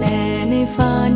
แต่ในฝัน